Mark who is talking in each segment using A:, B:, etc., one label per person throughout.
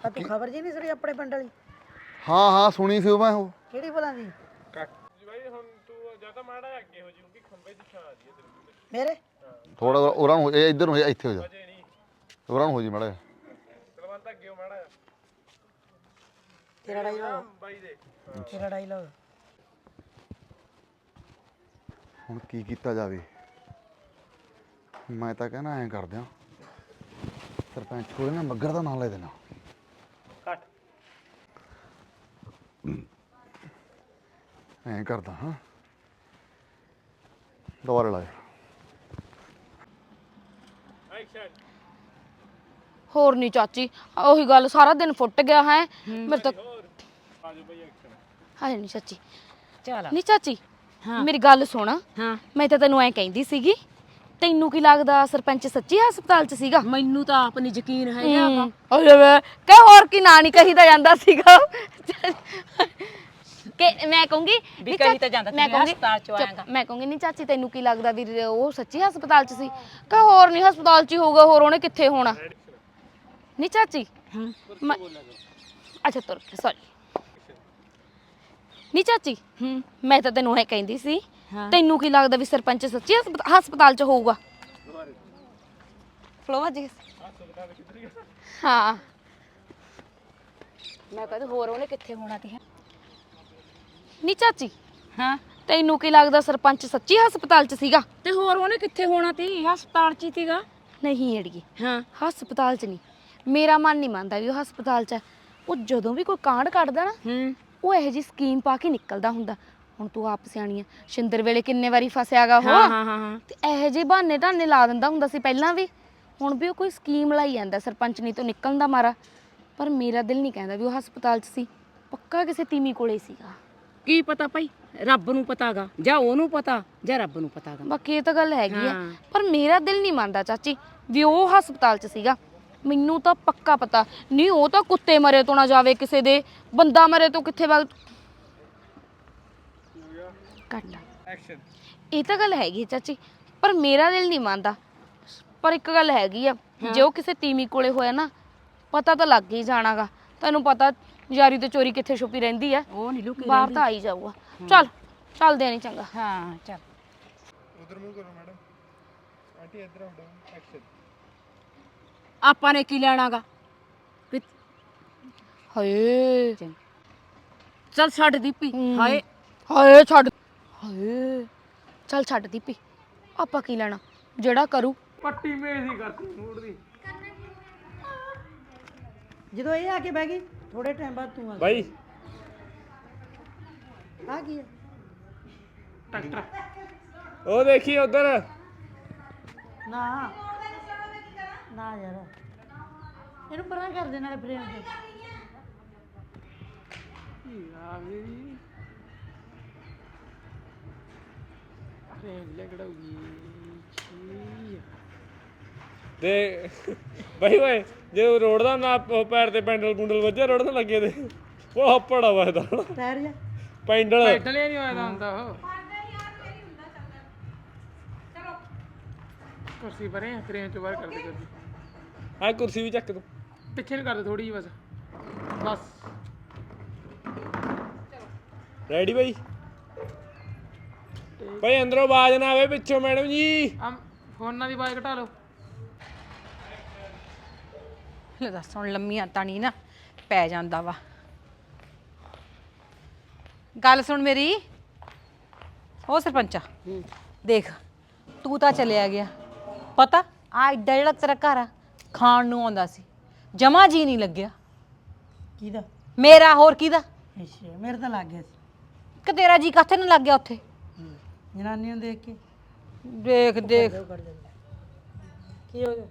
A: ਆ ਤੂੰ ਖਬਰ ਜੀ ਨਹੀਂ ਸੁਣੀ ਆਪਣੇ ਪਿੰਡ ਵਾਲੀ?
B: ਹਾਂ ਹਾਂ ਸੁਣੀ ਸੀ ਉਹ ਮੈਂ ਉਹ।
A: ਕਿਹੜੀ ਭਲਾਂ ਦੀ?
C: ਬਾਈ ਹੁਣ ਤੂੰ ਜਾਂ ਤਾਂ ਮਾੜਾ ਜਿਹਾ ਅੱਗੇ ਹੋ ਜੀ ਕਿਉਂਕਿ ਖੰਭੇ ਦੀ ਛਾਂ ਆ ਜੀ ਤੇਰੇ ਮੂੰਹ
A: ਮੇਰੇ?
B: ਥੋੜਾ ਉਹਨਾਂ ਨੂੰ ਇਹ ਇੱਧਰ ਨੂੰ ਹੋ ਜਾ, ਇੱਥੇ ਹੋ ਜਾ।
C: ਤੇ ਨਹੀਂ।
B: ਉਹਨਾਂ ਨੂੰ ਹੋ ਜੀ ਮੜਾ
C: ਕਲਵੰਤ ਅੱਗੇ ਹੋ ਮਾੜਾ ਜਿਹਾ।
A: ਤੇਰਾ ਡਾਇਲੌਗ
C: ਬਾਈ ਦੇ।
A: ਤੇਰਾ ਡਾਇਲੌਗ
B: ਹੁਣ ਕੀ ਕੀਤਾ ਜਾਵੇ? ਮੈਂ ਤਾਂ ਕਹਿੰਦਾ ਐਂ ਕਰਦੇ ਆ ਸਰਪੰਚ ਕੋਲ ਨਾ ਮੱਗਰ ਦਾ ਨਾਮ ਲੈ ਦੇਣਾ
C: ਕੱਟ
B: ਐਂ ਕਰਦਾ ਹਾਂ। ਦੁਬਾਰਾ ਲਾਇਆ
C: ਐਕਸ਼ਨ
D: ਹੋਰ ਨਹੀਂ ਚਾਚੀ ਉਹੀ ਗੱਲ ਸਾਰਾ ਦਿਨ ਫੁੱਟ ਗਿਆ ਹੈ। ਮੇਰੇ ਤਾਂ ਹਾਏ ਨਹੀਂ ਚਾਚੀ।
E: ਚੱਲ
D: ਨਹੀਂ ਚਾਚੀ ਮੇਰੀ ਗੱਲ ਸੁਣ।
E: ਹਾਂ।
D: ਮੈਂ ਤਾਂ ਤੈਨੂੰ ਐਂ ਕਹਿੰਦੀ ਸੀਗੀ ਤੈਨੂੰ ਕੀ ਲੱਗਦਾ ਸਰਪੰਚ ਸੱਚੀ ਹਸਪਤਾਲ 'ਚ ਸੀਗਾ?
E: ਮੈਨੂੰ ਤਾਂ ਆਪ ਨਹੀਂ ਯਕੀਨ ਹੈਗਾ ਵਾ।
D: ਓਏ ਵੇ ਕਿ ਹੋਰ ਕੀ ਨਾਂ ਨਹੀਂ ਕਹੀਦਾ ਜਾਂਦਾ ਸੀਗਾ। ਕਿ ਮੈਂ ਕਹੂੰਗੀ
E: ਵੀ ਕਹੀ ਤਾਂ ਜਾਂਦਾ
D: ਮੈਂ
E: ਸੀ,
D: ਕਹੂੰਗੀ
E: ਹਸਪਤਾਲ 'ਚ ਆਏਗਾ।
D: ਮੈਂ ਕਹੂੰਗੀ ਨਹੀਂ ਚਾਚੀ ਤੈਨੂੰ ਕੀ ਲੱਗਦਾ ਵੀ ਉਹ ਸੱਚੀ ਹਸਪਤਾਲ 'ਚ ਸੀ? ਕਿ ਹੋਰ ਨਹੀਂ ਹਸਪਤਾਲ 'ਚ ਹੀ ਹੋਊਗਾ ਹੋਰ ਉਹਨੇ ਕਿੱਥੇ ਹੋਣਾ? ਨਹੀਂ ਚਾਚੀ ਮੈਂ- ਅੱਛਾ ਤੁਰ ਸੌਰੀ ਨਹੀਂ ਚਾਚੀ
E: ਹੂੰ
D: ਮੈਂ ਤਾਂ ਤੈਨੂੰ ਇਹ ਕਹਿੰਦੀ ਸੀ
E: ਹਾਂ।
D: ਤੈਨੂੰ ਕੀ ਲੱਗਦਾ ਵੀ ਸਰਪੰਚ ਸੱਚੀ ਹਸਪਤ- ਹਸਪਤਾਲ 'ਚ ਹੋਊਗਾ? ਫਲੋਵਾ ਜੀ ਹਾਂ। ਮੈਂ ਕਹਿੰਦੀ ਹੋਰ ਉਹਨੇ ਕਿੱਥੇ ਹੋਣਾ ਤੇ ਨਹੀਂ ਚਾਚੀ
E: ਹਾਂ।
D: ਤੈਨੂੰ ਕੀ ਲੱਗਦਾ ਸਰਪੰਚ ਸੱਚੀ ਹਸਪਤਾਲ 'ਚ ਸੀਗਾ?
E: ਤੇ ਹੋਰ ਉਹਨੇ ਕਿੱਥੇ ਹੋਣਾ ਤੀ? ਹਸਪਤਾਲ 'ਚ ਹੀ ਸੀਗਾ।
D: ਨਹੀਂ ਅੜੀਏ।
E: ਹਾਂ।
D: ਹਸਪਤਾਲ 'ਚ ਨਹੀਂ। ਮੇਰਾ ਮਨ ਨਹੀਂ ਮੰਨਦਾ ਵੀ ਉਹ ਹਸਪਤਾਲ 'ਚ ਹੈ। ਉਹ ਜਦੋਂ ਵੀ ਕੋਈ ਕਾਂਡ ਕੱਢਦਾ ਨਾ
E: ਹੂੰ।
D: ਉਹ ਇਹੋ ਜੀ ਸਕੀਮ ਪਾ ਕੇ ਨਿਕਲਦਾ ਹੁੰਦਾ। ਹੁਣ ਤੂੰ ਆਪ ਸਿਆਣੀ ਆ। ਸ਼ਿੰਦਰ ਵੇਲੇ ਕਿੰਨੇ ਵਾਰੀ ਫਸਿਆਗਾ ਉਹ?
E: ਹਾਂ ਹਾਂ ਹਾਂ ਹਾਂ।
D: ਤੇ ਇਹੋ ਜਿਹੇ ਬਹਾਨੇ ਢਾਨੇ ਲਾ ਦਿੰਦਾ ਹੁੰਦਾ ਸੀ ਪਹਿਲਾਂ ਵੀ। ਹੁਣ ਵੀ ਉਹ ਕੋਈ ਸਕੀਮ ਲਾਈ ਜਾਂਦਾ ਸਰਪੰਚ ਨਹੀਂ ਤੋਂ ਨਿਕਲਣ ਦਾ ਮਾਰਾ। ਪਰ ਮੇਰਾ ਦਿਲ ਨਹੀਂ ਕਹਿੰਦਾ ਵੀ ਉਹ ਹਸਪਤਾਲ 'ਚ ਸੀ। ਪੱਕਾ ਕਿਸੇ ਤੀਮੀ ਕੋਲੇ ਸੀਗਾ।
E: ਕੀ ਪਤਾ ਭਾਈ? ਰੱਬ ਨੂੰ ਪਤਾਗਾ ਜਾਂ ਉਹਨੂੰ ਪਤਾ ਜਾਂ ਰੱਬ ਨੂੰ ਪਤਾਗਾ।
D: ਬਾਕੀ ਇਹ ਤਾਂ ਗੱਲ ਹੈਗੀ ਆ।
E: ਹਾਂ।
D: ਪਰ ਮੇਰਾ ਦਿਲ ਨਹੀਂ ਮੰਨਦਾ ਚਾਚੀ ਵੀ ਉਹ ਹਸਪਤਾਲ 'ਚ ਸੀਗਾ। ਮੈਨੂੰ ਤਾਂ ਪੱਕਾ ਪਤਾ। ਨਹੀਂ ਉਹ ਤਾਂ ਕੁੱਤੇ ਮਰੇ ਤੋਂ ਨਾ ਜਾਵੇ ਕਿਸੇ ਦੇ ਬੰਦਾ ਮਰੇ ਤੋਂ ਕਿੱਥੇ ਵਗ ਕੱਟ
C: ਐਕਸ਼ਨ
D: ਇਹ ਤਾਂ ਗੱਲ ਹੈਗੀ ਚਾਚੀ ਪਰ ਮੇਰਾ ਦਿਲ ਨਹੀਂ ਮੰਨਦਾ। ਪਰ ਇੱਕ ਗੱਲ ਹੈਗੀ ਆ ਜੇ ਉਹ ਕਿਸੇ ਤੀਮੀ ਕੋਲੇ ਹੋਇਆ ਨਾ ਪਤਾ ਤਾਂ ਲੱਗ ਹੀ ਜਾਣਾਗਾ। ਤੈਨੂੰ ਪਤਾ ਯਾਰੀ ਤੇ ਚੋਰੀ ਕਿੱਥੇ ਛੁਪੀ ਰਹਿੰਦੀ ਆ।
E: ਉਹ ਨਹੀਂ ਲੁਕੀ
D: ਬਾਹਰ ਤਾਂ ਆ ਹੀ ਜਾਊਗਾ। ਚੱਲ ਚੱਲਦੇ ਆ ਨਹੀਂ ਚੰਗਾ।
E: ਹਾਂ ਚੱਲ।
C: ਉਧਰ ਮੂੰਹ ਕਰੋ ਮੈਡਮ। ਆਂਟੀ ਇੱਧਰ ਆਓ ਐਕਸ਼ਨ
E: ਆਪਾਂ ਨੇ ਕੀ ਲੈਣਾਗਾ?
D: ਹਾਏ।
E: ਚੱਲ ਛੱਡ ਦੀਪੀ। ਹਾਏ।
D: ਹਾਏ ਛੱਡ। ਹਾਏ ਚੱਲ ਛੱਡ ਦੀਪੀ ਆਪਾਂ ਕੀ ਲੈਣਾ? ਜਿਹੜਾ ਕਰੂ।
C: ਪੱਟੀ ਮੇਜ਼ ਹੀ ਕਰਤੀ ਮੂਡ ਦੀ।
A: ਜਦੋਂ ਇਹ ਆ ਕੇ ਬਹਿ ਗਈ ਥੋੜੇ ਟਾਈਮ ਬਾਅਦ ਤੂੰ ਆ ਗਈ।
C: ਬਾਈ।
A: ਆ ਕੀ ਹੈ
C: ਟਰੈਕਟਰ। ਉਹ ਦੇਖੀ ਉਧਰ।
A: ਨਾ। ਨਾ ਯਾਰ। ਇਹਨੂੰ ਪਰਾਂ ਕਰ ਦੇ ਨਾਲੇ ਫਰੇਮ ਤੇ।
C: ਦੇ ਬਾਈ ਓਏ ਜੇ ਉਹ ਰੋਡ ਦਾ ਨਾ ਉਹ ਪੈਰ ਤੇ ਪੈਂਡਲ ਪੁੰਡਲ ਵੱਜਿਆ ਰੋਡ ਤੇ ਲੱਗੇ ਤੇ। ਉਹ ਹੱਪੜਾ ਵਜਦਾ
A: ਪੈਰ ਜਾ
C: ਪੈਂਡਲ।
F: ਪੈਡਲੇ ਨਹੀਂ ਹੋਇਆ ਹੁੰਦਾ ਉਹ। ਕੁਰਸੀ ਪਰੇ ਆ ਫਰੇਮ ਚ ਬਾਹਰ ਕਰ ਦੇ ਕੁਰਸੀ
C: ਆ ਕੁਰਸੀ ਵੀ ਚੱਕ ਤੂੰ।
F: ਪਿੱਛੇ ਨੂੰ ਕਰ ਦੇ ਥੋੜੀ ਜਿਹੀ ਬਸ। ਬਸ
C: ਰੈਡੀ ਬਾਈ? ਬਾਈ ਅੰਦਰੋਂ ਆਵਾਜ਼ ਨਾ ਆਵੇ ਪਿੱਛੋਂ ਮੈਡਮ ਜੀ।
F: ਆ ਫੋਨਾਂ ਦੀ ਆਵਾਜ਼ ਘਟਾ ਲਓ।
E: ਲੈ ਦੱਸ ਹੁਣ ਲੰਮੀਆਂ ਤਾਂ ਨਹੀਂ ਨਾ ਪੈ ਜਾਂਦਾ ਵਾ। ਗੱਲ ਸੁਣ ਮੇਰੀ। ਉਹ ਸਰਪੰਚਾ ਦੇਖ ਤੂੰ ਤਾਂ ਚਲਿਆ ਗਿਆ। ਪਤਾ ਆ ਏਡਾ ਜਿਹੜਾ ਤੇਰਾ ਘਰ ਆ ਖਾਣ ਨੂੰ ਆਉਂਦਾ ਸੀ। ਜਮਾ ਜੀ ਨਹੀਂ ਲੱਗਿਆ।
A: ਕਿਹਦਾ?
E: ਮੇਰਾ ਹੋਰ ਕਿਹਦਾ?
A: ਅੱਛਾ ਮੇਰੇ ਤਾਂ ਲੱਗ ਗਿਆ ਸੀ।
E: ਕਿ ਤੇਰਾ ਜੀ ਕਾਥੇ ਨੂੰ ਲੱਗ ਗਿਆ ਉੱਥੇ?
A: ਜਨਾਨੀ ਨੂੰ ਦੇਖ ਕੇ?
E: ਦੇਖ ਦੇਖ।
A: ਉਹ ਕਰ ਜਾਂਦਾ ਕੀ ਹੋ ਗਿਆ?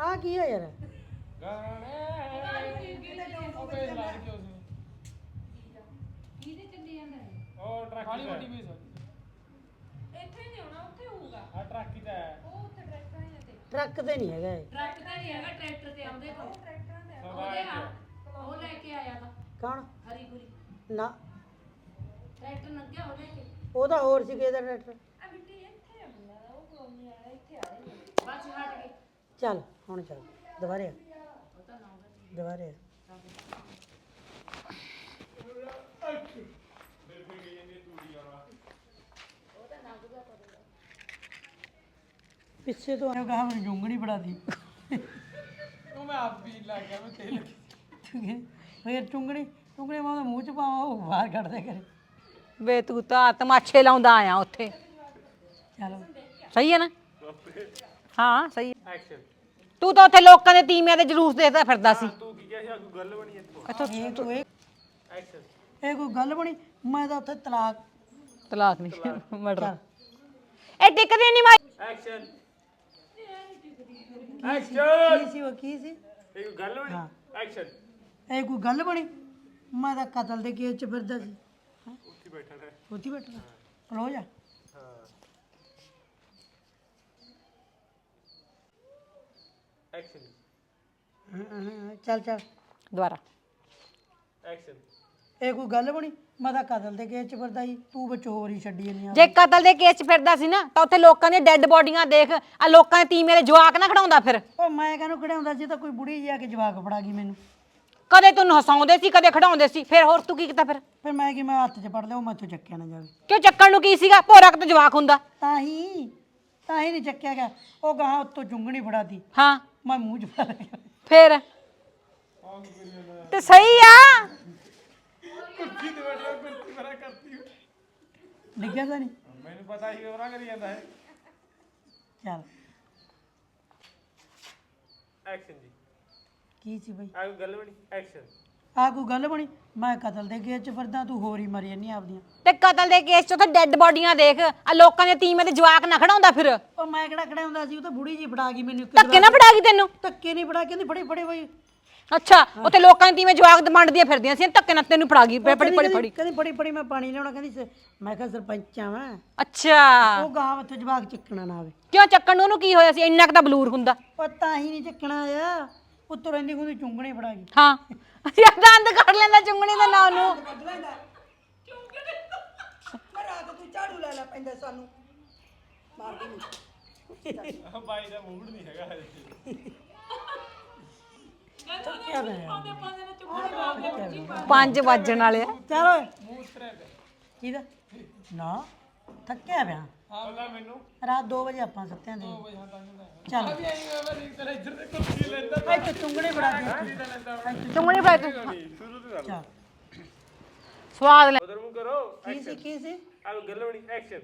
A: ਆ ਕੀ ਹੈ ਯਾਰ?
F: ਖਾਲੀ ਵੱਡੀ ਮੇਜ਼ ਆ
A: ਟਰੱਕ ਤੇ ਨਹੀਂ ਹੈਗਾ ਇਹ। ਕੌਣ? ਨਾ। ਉਹਦਾ ਹੋਰ ਸੀ ਕਿਹਦਾ ਟਰੈਕਟਰ? ਚੱਲ ਹੁਣ ਚੱਲ ਦੁਬਾਰੇ ਆ। ਦੁਬਾਰੇ ਪਿੱਛੇ ਤੋਂ ਆਇਆ ਕਹਾ ਮੈਨੂੰ ਜੁੰਗਣੀ ਫੜਾਤੀ
F: ਉਹ ਮੈਂ ਆਪ ਪੀਣ ਲੱਗ ਗਿਆ ਮੈਂ ਤੇਲ
A: ਫੇਰ ਚੁੰਗਣੀ ਚੁੰਗਣੀ ਮੈਂ ਉਹਦੇ ਮੂੰਹ ਚ ਪਾਵਾਂ ਉਹ ਬਾਹਰ ਕੱਢਦੇ ਕਰੇ
E: ਵੇ ਤੂੰ ਤਾਂ ਤਮਾਸ਼ੇ ਲਾਉਂਦਾ ਆਇਆ ਉੱਥੇ।
A: ਚਲੋ
E: ਸਹੀ ਹੈ ਨਾ? ਹਾਂ ਸਹੀ ਹੈ।
C: ਐਕਸ਼ਨ
E: ਤੂੰ ਤਾਂ ਉੱਥੇ ਲੋਕਾਂ ਦੇ ਤੀਮਿਆਂ ਦੇ ਜਲੂਸ ਦੇਖਦਾ ਫਿਰਦਾ ਸੀ।
C: ਤੂੰ ਕੀ ਕਿਹਾ ਸੀ? ਆਗੂ ਗੱਲ ਬਣੀ ਇੱਥੋਂ?
A: ਇਹ ਕੋਈ
C: ਐਕਸ਼ਨ
A: ਇਹ ਕੋਈ ਗੱਲ ਬਣੀ? ਮੈਂ ਤਾਂ ਉੱਥੇ ਤਲਾਕ
E: ਤਲਾਕ ਨਹੀਂ ਮਰਡਰ ਇਹ ਟਿਕਦੀ ਨਹੀਂ ਮਾਈ।
C: ਐਕਸ਼ਨ ਐਕਸ਼ਨ
A: ਕੀ ਸੀ ਉਹ ਕੀ ਸੀ?
C: ਇਹ ਕੋਈ ਗੱਲ ਬਣੀ? ਐਕਸ਼ਨ
A: ਇਹ ਕੋਈ ਗੱਲ ਬਣੀ? ਮੈਂ ਤਾਂ ਕਤਲ ਦੇ ਕੇਸ ਚ ਫਿਰਦਾ ਸੀ?
C: ਉੱਥੇ ਬੈਠਾ ਰਹਿ।
A: ਉੱਥੇ ਬੈਠਾ ਰੋ ਜਾ
C: ਐਕਸ਼ਨ
A: ਹਾਂ, ਹਾਂ, ਹਾਂ, ਚੱਲ ਚੱਲ।
E: ਦੁਬਾਰਾ।
C: ਐਕਸ਼ਨ
A: ਇਹ ਕੋਈ ਗੱਲ ਬਣੀ? ਮੈਂ ਤਾਂ ਕਤਲ ਦੇ ਕੇਸ ਚ ਫਿਰਦਾ ਸੀ। ਤੂੰ ਵਿੱਚ ਹੋਰ ਹੀ ਛੱਡੀ ਜਾਂਦੀ ਆ।
E: ਜੇ ਕਤਲ ਦੇ ਕੇਸ 'ਚ ਫਿਰਦਾ ਸੀ ਨਾ ਤਾਂ ਉੱਥੇ ਲੋਕਾਂ ਦੀਆਂ ਡੈੱਡ ਬੋਡੀਆਂ ਦੇਖ। ਆ ਲੋਕਾਂ ਦੇ ਤੀਮਿਆਂ ਦੇ ਜਵਾਕ ਨਾ ਖੜਾਉਂਦਾ ਫਿਰ।
A: ਉਹ ਮੈਂ ਕਹਿੰਨੂੰ ਖੜਾਉਂਦਾ ਸੀ? ਤਾਂ ਕੋਈ ਬੁੜੀ ਜੀ ਆ ਕੇ ਜਵਾਕ ਫੜਾ ਗਈ ਮੈਨੂੰ।
E: ਕਦੇ ਤੈਨੂੰ ਹਸਾਉਂਦੇ ਸੀ ਕਦੇ ਖੜਾਉਂਦੇ ਸੀ ਫਿਰ ਹੋਰ ਤੂੰ ਕੀ ਕੀਤਾ ਫਿਰ?
A: ਫਿਰ ਮੈਂ ਕਿ ਮੈਂ ਹੱਥ 'ਚ ਫੜ ਲਿਆ ਉਹ ਮੈਥੋਂ ਚੱਕਿਆ ਨਾ ਜਾਵੇ।
E: ਕਿਉਂ ਚੱਕਣ ਨੂੰ ਕੀ ਸੀਗਾ? ਭੋਰਾ ਕਿ ਜਵਾਕ ਹੁੰਦਾ।
A: ਤਾਂ ਹੀ ਤਾਂ ਹੀ ਨਹੀਂ ਚੱਕਿਆ ਗਿਆ। ਉਹ ਗਾਹਾਂ ਉੱਤੋਂ ਚੁੰਗਣੀ ਫੜਾਤੀ
E: ਹਾਂ।
A: ਮੈਂ ਮੂੰਹ 'ਚ ਪਾ ਲਿਆ।
E: ਫਿਰ? ਤੇ ਸਹੀ ਆ।
A: ਡਿੱਗਿਆ ਤਾਂ ਨਹੀਂ?
C: ਮੈਨੂੰ ਪਤਾ ਸੀ ਉਹ ਨਾ ਕਰੀ ਜਾਂਦਾ ਹੈ।
A: ਚੱਲ।
C: ਐਕਸ਼ਨ ਜੀ।
A: ਕੀ ਸੀ ਬਈ?
C: ਆਗੂ ਗੱਲ ਬਣੀ? ਐਕਸ਼ਨ
A: ਆ ਕੋਈ ਗੱਲ ਬਣੀ? ਮੈਂ ਕਤਲ ਦੇ ਕੇਸ 'ਚ ਫਿਰਦਾ ਤੂੰ ਹੋਰ ਹੀ ਮਰੀ ਜਾਂਦੀ ਆਪਦੀਆਂ।
E: ਤੇ ਕਤਲ ਦੇ ਕੇਸ 'ਚ ਉੱਥੇ ਡੈੱਡ ਬੋਡੀਆਂ ਦੇਖ। ਆ ਲੋਕਾਂ ਦੇ ਤੀਮਿਆਂ ਦੇ ਜਵਾਕ ਨਾ ਖੜਾਉਂਦਾ ਫਿਰ।
A: ਉਹ ਮੈਂ ਕਿਹੜਾ ਖੜਾਉਂਦਾ ਸੀ? ਉਹ ਤਾਂ ਬੁੜੀ ਜੀ ਫੜਾ ਗਈ ਮੈਨੂੰ ਇੱਕ
E: ਧੱਕੇ ਨਾ ਫੜਾ ਗਈ ਤੈਨੂੰ?
A: ਧੱਕੇ ਨਹੀਂ ਫੜਾ ਕਹਿੰਦੀ ਫੜੀ ਫੜੀ ਬਈ।
E: ਅੱਛਾ ਉੱਥੇ ਲੋਕਾਂ ਦੇ ਤੀਮੇ ਜਵਾਕ ਵੰਡਦੀਆਂ ਫਿਰਦੀਆਂ ਸੀ ਧੱਕੇ ਨਾਲ ਤੈਨੂੰ ਫੜਾ ਗਈ ਫੜੀ ਫੜੀ ਫੜੀ।
A: ਕਹਿੰਦੀ ਫੜੀ ਫੜੀ ਮੈਂ ਪਾਣੀ ਲਿਆਉਣਾ ਕਹਿੰਦੀ ਸ- ਮੈਂ ਕਿਹਾ ਸਰਪੰਚ ਆ ਮੈਂ।
E: ਅੱਛਾ।
A: ਉਹ ਗਾਂ ਉੱਥੇ ਜਵਾਕ ਚੱਕਣਾ ਨਾ ਆਵੇ।
E: ਕਿਉਂ ਚੱਕਣ ਨੂੰ? ਉਹਨੂੰ ਕੀ ਹੋਇਆ ਸੀ? ਇੰਨਾ ਕੁ ਤਾਂ ਬਲੂਰ ਹੁੰਦਾ।
A: ਉਹ ਤਾਂ ਹੀ ਨਹੀਂ ਚੱਕਣਾ ਆ। ਉੱਤੋਂ ਰਹਿੰਦੀ ਹੁੰਦੀ ਚੁੰਗਣੀ ਫੜਾ ਗਈ।
E: ਹਾਂ। ਯਾਰ ਦੰਦ ਕੱਢ ਲੈਂਦਾ ਚੁੰਗਣੀ ਦਾ ਨਾਂ। ਨੂੰ
A: ਮੈਂ ਰਾਤ ਤੂੰ ਝਾੜੂ ਲੈ ਲੈ ਪੈਂਦਾ ਸਾਨੂੰ।
C: ਬਾਈ ਦਾ ਮੂਡ ਨਹੀਂ ਹੈਗਾ
E: 5 ਵੱਜਣ ਵਾਲੇ ਆ।
A: ਚੱਲ ਓਏ। ਕਿਹਦਾ? ਨਾ। ਥੱਕਿਆ ਪਿਆ।
C: ਮੈਨੂੰ।
A: ਰਾਤ 2 ਵਜੇ ਆਪਾਂ ਸੁੱਤਿਆਂ ਦੇ ਚੱਲ।
F: ਤੇਰਾ ਇੱਧਰ ਦੇ ਕੁਰਸੀ ਲੈਂਦਾ
A: ਇੱਥੇ ਚੁੰਗਣੀ ਫੜਾ ਦੇ
E: ਚੁੰਗਣੀ ਫੜਾ ਤੂੰ
A: ਚੱਲ।
E: ਸਵਾਦ ਲੈ।
C: ਉਧਰ ਮੂੰਹ ਕਰੋ।
A: ਕੀ ਸੀ ਕੀ ਸੀ?
C: ਆਗੂ ਗੱਲ ਬਣੀ? ਐਕਸ਼ਨ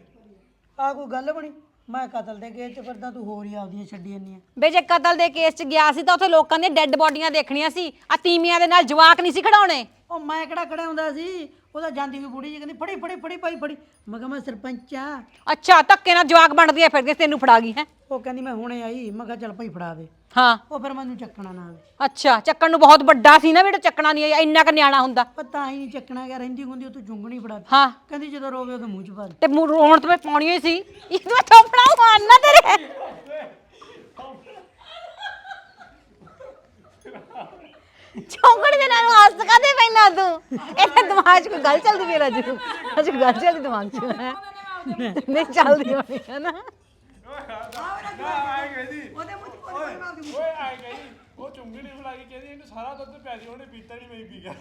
A: ਆ ਕੋਈ ਗੱਲ ਬਣੀ? ਮੈਂ ਕਤਲ ਦੇ ਕੇਸ 'ਚ ਫਿਰਦਾ ਤੂੰ ਹੋਰ ਹੀ ਆਪਦੀਆਂ ਛੱਡੀ ਜਾਂਦੀਆਂ
E: ਬੇ ਜੇ ਕਤਲ ਦੇ ਕੇਸ 'ਚ ਗਿਆ ਸੀ ਤਾਂ ਉੱਥੇ ਲੋਕਾਂ ਦੀਆਂ ਡੈੱਡ ਬੋਡੀਆਂ ਦੇਖਣੀਆਂ ਸੀ ਆ ਤੀਮੀਆਂ ਦੇ ਨਾਲ ਜਵਾਕ ਨਹੀਂ ਸੀ ਖੜਾਉਣੇ
A: ਉਹ ਮੈਂ ਕਿਹੜਾ ਖੜਾਉਂਦਾ ਸੀ? ਉਹਦਾ ਜਾਂਦੀ ਹੋਈ ਬੁੜੀ ਜੀ ਕਹਿੰਦੀ ਫੜੀ ਫੜੀ ਫੜੀ ਭਾਈ ਫੜੀ। ਮੈਂ ਕਿਹਾ ਮੈਂ ਸਰਪੰਚ ਆ।
E: ਅੱਛਾ ਧੱਕੇ ਨਾਲ ਜਵਾਕ ਵੰਡਦੀਆਂ ਫਿਰਦੀਆਂ ਸੀ, ਤੈਨੂੰ ਫੜਾ ਗਈ ਹੈ?
A: ਉਹ ਕਹਿੰਦੀ ਮੈਂ ਹੁਣੇ ਆਈ। ਮੈਂ ਕਿਹਾ ਚੱਲ ਭਾਈ ਫੜਾ ਦੇ।
E: ਹਾਂ।
A: ਉਹ ਫਿਰ ਮੈਨੂੰ ਚੱਕਣਾ ਨਾ ਆਵੇ।
E: ਅੱਛਾ ਚੱਕਣ ਨੂੰ ਬਹੁਤ ਵੱਡਾ ਸੀ ਨਾ ਬੇਟਾ ਚੱਕਣਾ ਨਹੀਂ ਆਇਆ ਇੰਨਾ ਕ ਨਿਆਣਾ ਹੁੰਦਾ।
A: ਪਰ ਤਾਂ ਹੀ ਨਹੀਂ ਚੱਕਣਾ ਗਿਆ ਰਹਿੰਦੀ ਹੁੰਦੀ ਉਹ ਤੂੰ ਚੁੰਗਣੀ ਫੜਾ ਦੇ
E: ਹਾਂ।
A: ਕਹਿੰਦੀ ਜਦੋਂ ਰੋਵੇ ਉਹਦੇ ਮੂੰਹ 'ਚ ਪਾ ਦੇ।
E: ਤੇ ਮੂੰਹ ਰੋਣ ਤੇ ਮੈਂ ਪਾਉਣੀ ਹੀ ਸੀ। ਇਹ ਤਾਂ ਥੋਪੜਾ ਮਾਰਨਾ ਤੇਰੇ। ਚੌਂਕੜੀ ਦੇ ਨਾਲ ਹੱਸ ਕਾਦੇ ਪੈਣਾ ਤੂੰ? ਇਹਦੇ ਦਿਮਾਗ 'ਚ ਕੋਈ ਗੱਲ ਚੱਲਦੀ ਪਈ ਰਾਜੂ? ਅੱਜ ਗੱਲ ਚੱਲਦੀ ਦਿਮਾਗ 'ਚ? ਹੈਂ? ਨਹੀਂ ਚੱਲਦੀ ਹੋਣੀ ਹੈ ਨਾ?
C: ਉਹਦੇ ਮੂੰਹ ਓਏ ਆਏ ਗਈ ਉਹ ਚੁੰਗੀ ਨਹੀਂ ਫਲਾ ਕੇ ਕਹਿੰਦੀ ਇਹਨੂੰ ਸਾਰਾ ਦੁੱਧ ਪਿਆ ਦੀ ਉਹਨੇ ਪੀਤਾ ਨਹੀਂ ਮੈਂ ਹੀ ਪੀ ਗਿਆ।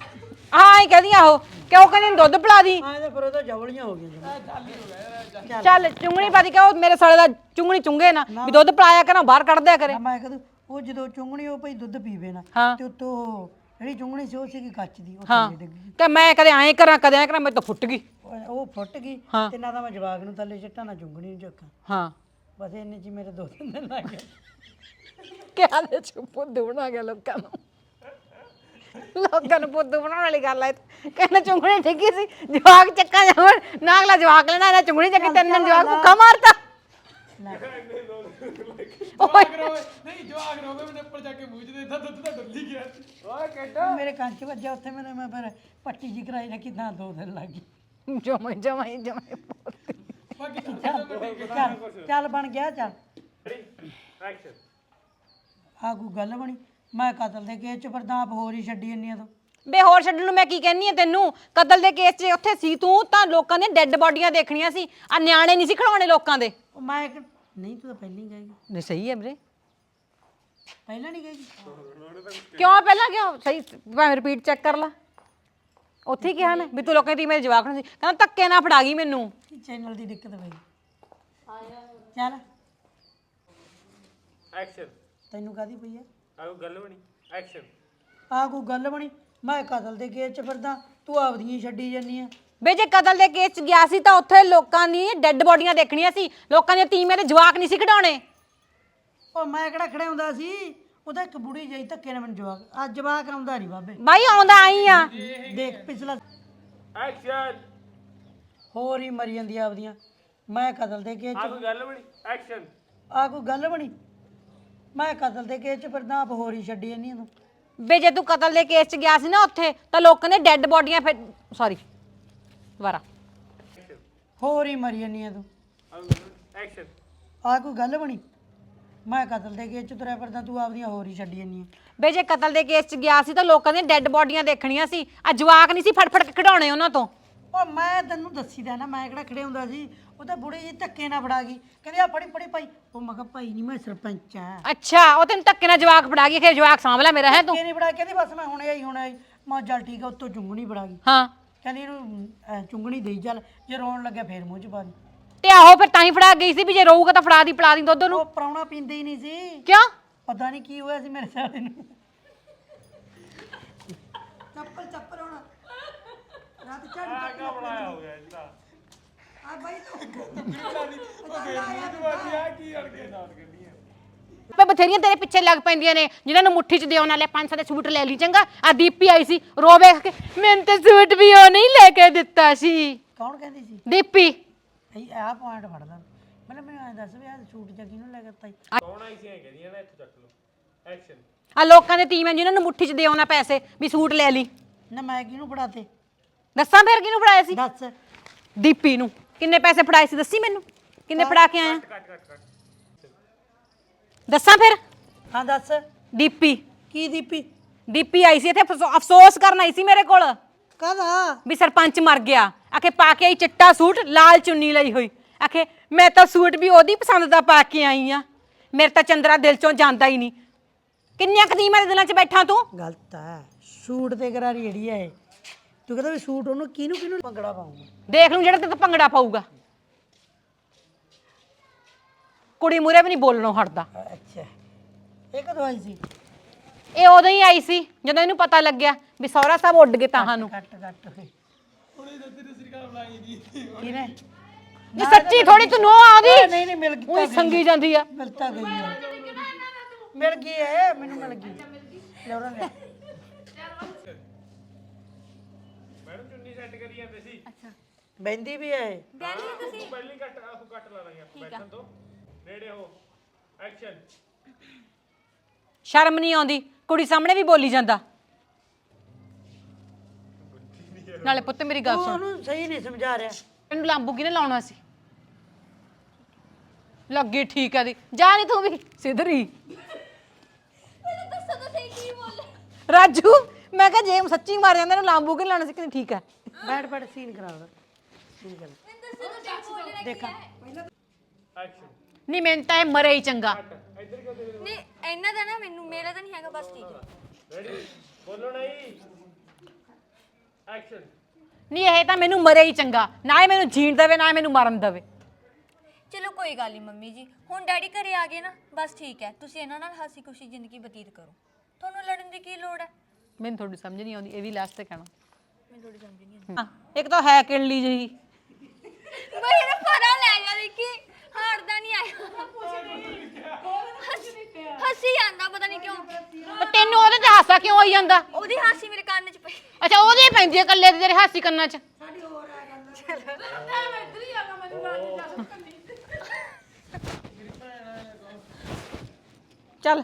E: ਹਾਂ ਇਹ ਕਹਦੀ ਆਹੋ ਕਿਉਂ ਕਹਿੰਦੀ ਇਹਨੂੰ ਦੁੱਧ ਪਿਲਾ ਦੀ?
A: ਆਏ ਤਾਂ ਫਿਰ ਉਹ ਤਾਂ ਜਵਲੀਆਂ ਹੋ ਗਈਆਂ ਜੀ।
E: ਚੱਲ। ਚੁੰਗਣੀ ਪਾ ਦੀ ਕਿ ਉਹ ਮੇਰੇ ਸਾਲੇ ਦਾ ਚੁੰਗਣੀ ਚੁੰਗੇ ਨਾ ਵੀ ਦੁੱਧ ਪਿਲਾਇਆ ਕਰਾਂ ਬਾਹਰ ਕੱਢ ਦਿਆ ਕਰੇ।
A: ਮੈਂ ਕਹਦੂ ਉਹ ਜਦੋਂ ਚੁੰਗਣੀ ਉਹ ਭਈ ਦੁੱਧ ਪੀਵੇ ਨਾ
E: ਹਾਂ।
A: ਤੇ ਉਤੋਂ ਜਿਹੜੀ ਚੁੰਗਣੀ ਸੀ ਉਹ ਸੀਗੀ ਕੱਚ ਦੀ ਉਹ
E: ਹਾਂ।
A: ਥੱਲੇ ਡਿੱਗ ਗਈ।
E: ਕਿ ਮੈਂ ਕਦੇ ਐਂ ਕਰਾਂ ਕਦੇ ਐਂ ਕਰਾਂ ਮੈਂ ਤਾਂ ਫੁੱਟ ਗਈ।
A: ਉਹ- ਉਹ ਫੁੱਟ ਗਈ
E: ਹਾਂ।
A: ਤੇ ਨਾ ਤਾਂ ਮੈਂ ਜਵਾਗ ਨੂੰ ਥੱਲੇ ਸਿੱਟਾ ਨਾ ਚੁੰਗਣੀ ਨੂੰ ਚੱਕਾਂ।
E: ਹਾਂ।
A: ਬਸ ਇੰਨੇ ਚ ਹੀ ਮੇਰੇ ਦੋ ਤਿੰਨ ਦਿਨ ਲੱਗ ਗਏ।
E: ਕਿਹਾ ਦੇ ਚੁੱਪ ਬਣਾ ਗਿਆ ਲੋਕਾਂ ਨੂੰ। ਲੋਕਾਂ ਨੂੰ ਪੁੱਤ ਬਣਾਉਣ ਵਾਲੀ ਗੱਲ ਐ ਕਹਿੰਦਾ ਚੁੰਗਣੀ ਠੇਕੀ ਸੀ ਜਵਾਕ ਚੱਕਾ ਜਾਵਣ ਨਾਗਲਾ ਜਵਾਕ ਲੈਣਾ ਇਹਨਾਂ ਚੁੰਗਣੀ ਚੱਕੀ ਤਿੰਨ ਦਿਨ ਜਵਾਕ ਭੁੱਖਾ ਮਾਰਤਾ। ਓਏ।
F: ਨਹੀਂ ਜਵਾਗ ਰੋਵੇ ਮੈਂ ਉੱਪਰ ਜਾ ਕੇ ਮੂੰਹ 'ਚ ਦੇਦਾ ਦੁੱਧ ਤਾਂ ਡੁੱਲੀ ਗਿਆ। ਓਏ
A: ਮੇਰੇ ਕੰਨ 'ਚ ਵੱਜਿਆ ਉੱਥੇ ਮੈਨੇ ਮੈਂ ਫਿਰ ਪੱਟੀ ਜੀ ਕਰਾਈ ਰੱਖੀ ਤਾਂ ਦੋ ਦਿਨ ਲੱਗ ਗਏ।
E: ਜਮਾਈ ਜਮਾਈ ਜਮਾਈ
F: ਬਾਕੀ
A: ਚੱਲ ਚੱਲ ਬਣ ਗਿਆ ਚੱਲ।
C: ਐਕਸ਼ਨ
A: ਆ ਕੋਈ ਗੱਲ ਬਣੀ? ਮੈਂ ਕਤਲ ਦੇ ਕੇਸ 'ਚ ਆਪ ਹੋਰ ਹੀ ਛੱਡੀ ਜਾਂਦੀ ਆ ਤੂੰ।
E: ਬੇ ਹੋਰ ਛੱਡਣ ਨੂੰ ਮੈਂ ਕੀ ਕਹਿੰਨੀ ਆ ਤੈਨੂੰ? ਕਤਲ ਦੇ ਕੇਸ 'ਚ ਉੱਥੇ ਸੀ ਤੂੰ ਤਾਂ ਲੋਕਾਂ ਦੀਆਂ ਡੈੱਡ ਬਾਡੀਆਂ ਦੇਖਣੀਆਂ ਸੀ। ਆ ਨਿਆਣੇ ਨਹੀਂ ਸੀ ਖਿਡਾਉਣੇ ਲੋਕਾਂ ਦੇ।
A: ਉਹ ਮੈਂ ਇੱਕ- ਨਹੀਂ ਤੂੰ ਤਾਂ ਪਹਿਲਾਂ ਹੀ ਗਈ।
E: ਨਹੀਂ ਸਹੀ ਹੈ ਵੀਰੇ।
A: ਪਹਿਲਾਂ ਨਹੀਂ ਗਈ?
E: ਕਿਉਂ ਪਹਿਲਾਂ ਕਿਉਂ? ਸਹੀ ਭਾਵੇਂ ਰਿਪੀਟ ਚੈੱਕ ਕਰ ਲਾ। ਉੱਥੇ ਹੀ ਕਿਹਾ ਮੈਂ ਵੀ ਤੂੰ ਲੋਕਾਂ ਦੀ ਮੇਰੇ ਜਵਾਕ ਨੂੰ ਸੀ। ਕਹਿੰਦਾ ਧੱਕੇ ਨਾਲ ਫੜਾ ਗਈ ਮੈਨੂੰ।
A: ਚੈਨਲ ਦੀ ਦਿੱਕਤ ਪਈ ਚੱਲ।
C: ਐਕਸ਼ਨ
A: ਤੈਨੂੰ ਕਾਦੀ ਪਈ ਆ
C: ਆ ਕੋਈ ਗੱਲ ਬਣੀ? ਐਕਸ਼ਨ
A: ਆ ਕੋਈ ਗੱਲ ਬਣੀ? ਮੈਂ ਕਤਲ ਦੇ ਕੇਸ ਚ ਫਿਰਦਾ ਤੂੰ ਆਪਦੀਆਂ ਹੀ ਛੱਡੀ ਜਾਨੀ ਆ
E: ਬੇ ਜੇ ਕਤਲ ਦੇ ਕੇਸ ਚ ਗਿਆ ਸੀ ਤਾਂ ਉੱਥੇ ਲੋਕਾਂ ਨੇ ਡੈੱਡ ਬੋਡੀਆਂ ਦੇਖਣੀਆਂ ਸੀ। ਲੋਕਾਂ ਦੀਆਂ ਤੀਵੇਂ ਦੇ ਜਵਾਕ ਨਹੀਂ ਸੀ ਕਢਾਉਣੇ
A: ਉਹ ਮੈਂ ਕਿਹੜਾ ਖੜੇ ਹੁੰਦਾ ਸੀ ਉਹਦਾ ਇੱਕ ਬੁੜੀ ਜਈ ਧੱਕੇ ਨਾਲ ਮੈਨੂੰ ਜਵਾਕ ਅੱਜ ਜਵਾਕ ਆਉਂਦਾ ਨਹੀਂ ਬਾਬੇ।
E: ਬਾਈ ਆਉਂਦਾ ਆਈ ਆ।
A: ਦੇਖ ਪਿਛਲਾ
C: ਐਕਸ਼ਨ
A: ਹੋਰ ਹੀ ਮਰੀ ਜਾਂਦੀ ਆਪਦੀਆਂ। ਮੈਂ ਕਤਲ ਦੇ ਕੇਸ
C: ਆ
A: ਚ
C: ਕੋਈ ਗੱਲ ਬਣੀ? ਐਕਸ਼ਨ
A: ਆ ਕੋਈ ਗੱਲ ਬਣੀ? ਮੈਂ ਕਤਲ ਦੇ ਕੇਸ ਚ ਫਿਰਦਾ ਆਪ ਹੋਰ ਹੀ ਛੱਡੀ ਜਾਨੀ ਆ ਤੂੰ।
E: ਬੇ ਜੇ ਤੂੰ ਕਤਲ ਦੇ ਕੇਸ ਚ ਗਿਆ ਸੀ ਨਾ ਉੱਥੇ ਤਾਂ ਲੋਕਾਂ ਨੇ ਡੈੱਡ ਬੋਡੀਆਂ ਫਿਰ ਸੌਰੀ ਦੁਬਾਰਾ।
A: ਹੋਰ ਹੀ ਮਰੀ ਜਾਨੀ ਆ ਤੂੰ।
C: ਐਕਸ਼ਨ
A: ਆ ਕੋਈ ਗੱਲ ਬਣੀ? ਮੈਂ ਕਤਲ ਦੇ ਕੇਸ ਚ ਤੁਰਿਆ ਫਿਰਦਾ ਤੂੰ ਆਪਦੀਆਂ ਹੋਰ ਹੀ ਛੱਡੀ ਜਾਨੀ ਆ
E: ਬੇ ਜੇ ਕਤਲ ਦੇ ਕੇਸ ਚ ਗਿਆ ਸੀ ਤਾਂ ਲੋਕਾਂ ਦੀਆਂ ਡੈੱਡ ਬੋਡੀਆਂ ਦੇਖਣੀਆਂ ਸੀ। ਆ ਜਵਾਕ ਨਹੀਂ ਸੀ ਫੜ ਫੜ ਕੇ ਖਿਡਾਉਣੇ ਉਹਨਾਂ ਤੋਂ।
A: ਉਹ ਮੈਂ ਤੈਨੂੰ ਦੱਸੀਦਾ ਨਾ ਮੈਂ ਕਿਹੜਾ ਖੜੇ ਹੁੰਦਾ ਸੀ ਉਹ ਤਾਂ ਬੁੜੀ ਜੀ ਧੱਕੇ ਨਾਲ ਫੜਾ ਗਈ। ਕਹਿੰਦੀ ਆ ਫੜੀ ਫੜੀ ਭਾਈ। ਉਹ ਮੈਂ ਕਿਹਾ ਭਾਈ ਨਹੀਂ ਮੈਂ ਸਰਪੰਚ ਆ।
E: ਅੱਛਾ ਉਹ ਤੈਨੂੰ ਧੱਕੇ ਨਾਲ ਜਵਾਕ ਫੜਾ ਗਈ ਕਿ ਜਵਾਕ ਸਾਂਭ ਲੈ ਮੇਰਾ ਹੈ ਤੂੰ?
A: ਇਹ ਨਹੀਂ ਫੜਾ ਕਹਿੰਦੀ ਬਸ ਮੈਂ ਹੁਣੇ ਆਈ ਹੁਣੇ ਆਈ। ਮੈਂ ਕਿਹਾ ਚੱਲ ਠੀਕ ਆ ਉੱਤੋਂ ਚੁੰਗਣੀ ਫੜਾ ਗਈ।
E: ਹਾਂ।
A: ਕਹਿੰਦੀ ਇਹਨੂੰ ਚੁੰਗਣੀ ਦੇਈ ਚੱਲ। ਜੇ ਰੋਣ ਲੱਗਿਆ ਫੇਰ ਮੂੰਹ ਚ ਪਾ ਦੀ।
E: ਤੇ ਆਹੋ ਫਿਰ ਤਾਂ ਹੀ ਫੜਾ ਗਈ ਸੀ ਵੀ ਜੇ ਰੋਊਗਾ ਤਾਂ ਫੜਾ ਦੀ ਪਲਾ ਦੀ ਦੁੱਧ ਨੂੰ
A: ਉਹ ਪ੍ਰਾਹੁਣਾ ਪੀਂਦੇ ਹੀ ਨਹੀਂ ਸੀ।
E: ਕਿਉਂ?
A: ਪਤਾ ਨਹੀਂ ਕੀ ਹੋਇਆ ਸੀ ਮੇਰੇ ਸਾਲੇ ਨੂੰ। ਰਾਤ ਚੜ
C: ਕਿਆ ਬਣਾਇਆ ਹੋ ਗਿਆ ਇਹਦਾ
A: ਆ ਬਾਈ ਤੂੰ।
E: ਪੇ ਬਥੇਰੀਆਂ ਤੇਰੇ ਪਿੱਛੇ ਲੱਗ ਪੈਂਦੀਆਂ ਨੇ ਜਿਨ੍ਹਾਂ ਨੂੰ ਮੁੱਠੀ 'ਚ ਦੇਉਣ ਵਾਲੇ ਪੰਜ ਸੱਤ ਸੂਟ ਲੈ ਲਈ ਚੰਗਾ। ਆ ਦੀਪੀ ਆਈ ਸੀ ਰੋ ਵੇਖ ਕੇ ਮੈਨੂੰ ਤੇ ਸੂਟ ਵੀ ਉਹ ਨਹੀਂ ਲੈ ਕੇ ਦਿੱਤਾ ਸੀ।
A: ਕੌਣ ਕਹਿੰਦੀ ਸੀ?
E: ਦੀਪੀ।
A: ਇਹ ਆ ਪੁਆਇੰਟ ਫੜਦਾ ਮੈਨੂੰ ਮੈਨੂੰ ਐਂ ਦੱਸ ਵੀ ਆ ਛੂਟ ਜਾ ਕਿਹਨੂੰ ਲੈ ਕੇ ਤਾਈ
C: ਕੌਣ ਆਈ ਸੀ ਐ ਕਹਿੰਦੀਆਂ ਨਾ ਇੱਥੋਂ ਚੱਕ ਲਓ। ਐਕਸ਼ਨ
E: ਆ ਲੋਕਾਂ ਦੇ ਤੀਵੇਂ ਜਿਨ੍ਹਾਂ ਨੂੰ ਮੁੱਠੀ 'ਚ ਦੇਉਣਾ ਪੈਸੇ ਵੀ ਸੂਟ ਲੈ ਲਈ।
A: ਨਾ ਮੈਂ ਕਿਹਨੂੰ ਫੜਾਤੇ?
E: ਦੱਸਾਂ ਫਿਰ ਕਿਹਨੂੰ ਫੜਾਇਆ ਸੀ?
A: ਦੱਸ।
E: ਦੀਪੀ ਨੂੰ। ਕਿੰਨੇ ਪੈਸੇ ਫੜਾਏ ਸੀ ਦੱਸੀ ਮੈਨੂੰ? ਕਿੰਨੇ ਫੜਾ ਕੇ ਆਇਆ? ਦੱਸਾਂ ਫਿਰ?
A: ਹਾਂ ਦੱਸ।
E: ਦੀਪੀ।
A: ਕੀ ਦੀਪੀ?
E: ਦੀਪੀ ਆਈ ਸੀ ਇੱਥੇ ਅਫਸੋ- ਅਫਸੋਸ ਕਰਨ ਆਈ ਸੀ ਮੇਰੇ ਕੋਲ।
A: ਕਾਹਦਾ?
E: ਵੀ ਸਰਪੰਚ ਮਰ ਗਿਆ। ਆਖੇ ਪਾ ਕੇ ਆਈ ਚਿੱਟਾ ਸੂਟ ਲਾਲ ਚੁੰਨੀ ਲਈ ਹੋਈ। ਆਖੇ ਮੈਂ ਤਾਂ ਸੂਟ ਵੀ ਉਹਦੀ ਪਸੰਦ ਦਾ ਪਾ ਕੇ ਆਈ ਆ। ਮੇਰੇ ਤਾਂ ਚੰਦਰਾ ਦਿਲ ਚੋਂ ਜਾਂਦਾ ਹੀ ਨਹੀਂ। ਕਿੰਨੀਆਂ ਕਦੀਮਾਂ ਦੇ ਦਿਲਾਂ 'ਚ ਬੈਠਾ ਤੂੰ?
A: ਗਲਤ ਹੈ। ਸੂਟ ਤੇ ਕਰਾਰੀ ਜਿਹੜੀ ਹੈ ਇਹ। ਤੂੰ ਕਹਿੰਦਾ ਵੀ ਸੂਟ ਉਹਨੂੰ ਕਿਹਨੂੰ ਕਿਹਨੂੰ ਭੰਗੜਾ ਪਾਉਂਗਾ
E: ਦੇਖ ਲੂੰ ਜਿਹੜਾ ਤੇ ਤੂੰ ਭੰਗੜਾ ਪਾਊਗਾ। ਕੁੜੀ ਮੂਰੇ ਵੀ ਨਹੀਂ ਬੋਲਣੋਂ ਹਟਦਾ।
A: ਅੱਛਾ। ਇਹ ਕਦੋਂ ਆਈ ਸੀ?
E: ਇਹ ਉਦੋਂ ਹੀ ਆਈ ਸੀ ਜਦੋਂ ਇਹਨੂੰ ਪਤਾ ਲੱਗਿਆ ਵੀ ਸਹੁਰਾ ਸਾਹਿਬ ਉੱਡ ਗਏ ਤਾਹਾਂ ਨੂੰ
A: ਕੱਟ ਕੱਟ ਹੋਏ। ਕਿਨੇ
E: ਜੀ ਸੱਚੀ ਥੋੜੀ ਤੂੰ ਨੋ ਆਉਦੀ
A: ਨਹੀਂ ਨਹੀਂ ਮਿਲ ਗਈ
E: ਉਹੀ ਸੰਗੀ ਜਾਂਦੀ ਆ।
A: ਮਿਲ ਤਾਂ ਗਈ ਹੈ ਮਿਲ ਗਈ ਹੈ ਮੈਨੂੰ ਮਿਲ ਗਈ। ਲੈ ਉਹਨਾਂ ਨੇ
C: ਮੈਡਮ ਚੁੰਨੀ ਸੈੱਟ ਕਰੀ ਜਾਂਦੇ ਸੀ।
A: ਬੈਂਦੀ ਵੀ ਹੈ
C: ਤੂੰ ਪਹਿਲੀ ਕੱਟ ਆਹ ਕੱਟ ਲਾ ਲਾਂਗੇ ਆਪਾਂ ਬੈਠਣ ਤੋਂ। ਨੇੜੇ ਹੋ। ਐਕਸ਼ਨ
E: ਸ਼ਰਮ ਨਹੀਂ ਆਉਂਦੀ। ਕੁੜੀ ਸਾਹਮਣੇ ਵੀ ਬੋਲੀ ਜਾਂਦਾ। ਨਾਲੇ ਪੁੱਤ ਮੇਰੀ ਗੱਲ
A: ਤੂੰ
E: ਸੁਣ।
A: ਉਹਨੂੰ ਸਹੀ ਨਹੀਂ ਸਮਝਾ ਰਿਹਾ।
E: ਇਹਨੂੰ ਲਾਂਬੂ ਕਿਨੇ ਲਾਉਣਾ ਸੀ? ਲੱਗੀ ਠੀਕ ਆ ਦੀ। ਜਾ ਨਹੀਂ ਤੂੰ ਵੀ ਸਿਧਰੀ।
D: ਦੱਸੋ ਤਾਂ ਸਹੀ ਕੀ ਬੋਲੇ
E: ਰਾਜੂ। ਮੈਂ ਕਿਹਾ ਜੇ ਸੱਚੀ ਮਾਰ ਜਾਂਦਾ ਇਹਨੂੰ ਲਾਂਬੂ ਕਿਨੇ ਲਾਉਣਾ ਸੀ? ਕਹਿੰਦੀ ਠੀਕ ਆ
A: ਬੈਠ ਬੈਠ ਸੀਨ ਕਰਾ ਉਹਦਾ ਸੀਨ ਕਰ ਦੇਖਾਂ।
C: ਐਕਸ਼ਨ
E: ਨਹੀਂ ਮੈਨੂੰ ਤਾਂ ਇਹ ਮਰੇ ਹੀ ਚੰਗਾ।
D: ਨਹੀਂ ਇਹਨਾਂ ਦਾ ਨਾ ਮੈਨੂੰ ਮੇਰਾ ਤਾਂ ਨਹੀਂ ਹੈਗਾ ਬਸ ਠੀਕ ਹੈ।
C: ਰੈਡੀ ਬੋਲੋ ਨਹੀਂ। ਐਕਸ਼ਨ
E: ਨਹੀਂ ਇਹ ਤਾਂ ਮੈਨੂੰ ਮਰੇ ਹੀ ਚੰਗਾ। ਨਾ ਇਹ ਮੈਨੂੰ ਜੀਣ ਦੇਵੇ ਨਾ ਇਹ ਮੈਨੂੰ ਮਰਨ ਦੇਵੇ।
G: ਚਲੋ ਕੋਈ ਗੱਲ ਨਹੀਂ ਮੰਮੀ ਜੀ। ਹੁਣ ਡੈਡੀ ਘਰੇ ਆ ਗਏ ਨਾ ਬਸ ਠੀਕ ਹੈ। ਤੁਸੀਂ ਇਹਨਾਂ ਨਾਲ ਹਾਸੀ ਖੁਸ਼ੀ ਜ਼ਿੰਦਗੀ ਬਤੀਤ ਕਰੋ। ਤੁਹਾਨੂੰ ਲੜਨ ਦੀ ਕੀ ਲੋੜ ਹੈ?
E: ਮੈਨੂੰ ਥੋੜੀ ਸਮਝ ਨਹੀਂ ਆਉਂਦੀ ਇਹ ਵੀ ਲਾਸਟ ਤੇ ਕਹਿਣਾ।
G: ਮੈਨੂੰ ਥੋੜੀ ਸਮਝ ਨਹੀਂ
E: ਹਾਂ ਇੱਕ ਤਾਂ ਹੈ ਕਿੜਲੀ ਜਿਹੀ।
G: ਬਈ ਇਹਦਾ ਪਰਾ ਲੈ ਜਾ ਦੇਖੀ ਹਾਰਦਾ ਨਹੀਂ ਆਇਆ। ਹੱਸੀ ਜਾਂਦਾ ਪਤਾ ਨਹੀਂ ਕਿਉਂ।
E: ਤੇ ਤੈਨੂੰ ਉਹਦੇ ਤੇ ਹਾਸਾ ਕਿਉਂ ਆਈ ਜਾਂਦਾ?
G: ਉਹਦੀ ਹਾਸੀ ਮੇਰੇ ਕੰਨ 'ਚ ਪਈ।
E: ਅੱਛਾ ਉਹਦੇ ਪੈਂਦੀ ਹੈ ਇਕੱਲੇ ਦੇ ਤੇਰੇ ਹਾਸੀ ਕੰਨਾਂ 'ਚ। ਚੱਲ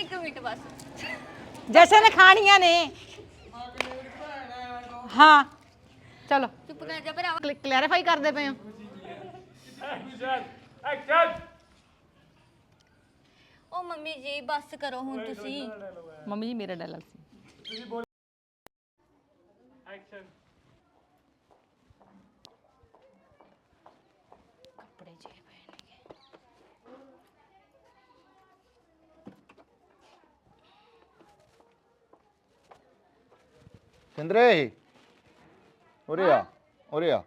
G: ਇੱਕ ਮਿੰਟ ਬਸ
E: ਜੈਸੇ ਨੇ ਖਾਣੀਆਂ ਨੇ। ਹਾਂ। ਚਲੋ।
G: ਚੁੱਪ ਕਰ ਜਾ ਭਰਾਵਾ।
E: ਕਲੈਰੀਫਾਈ ਕਰਦੇ ਪਏ ਹੋ।
G: ਉਹ ਮੰਮੀ ਜੀ ਬਸ ਕਰੋ ਹੁਣ ਤੁਸੀਂ।
E: ਮੰਮੀ ਜੀ ਮੇਰਾ ਡਾਇਲੌਗ ਸੀ
C: ਐਕਸ਼ਨ
B: ਸਿੰਦਰੇ ਉਰੇ ਆ ਉਰੇ ਆ।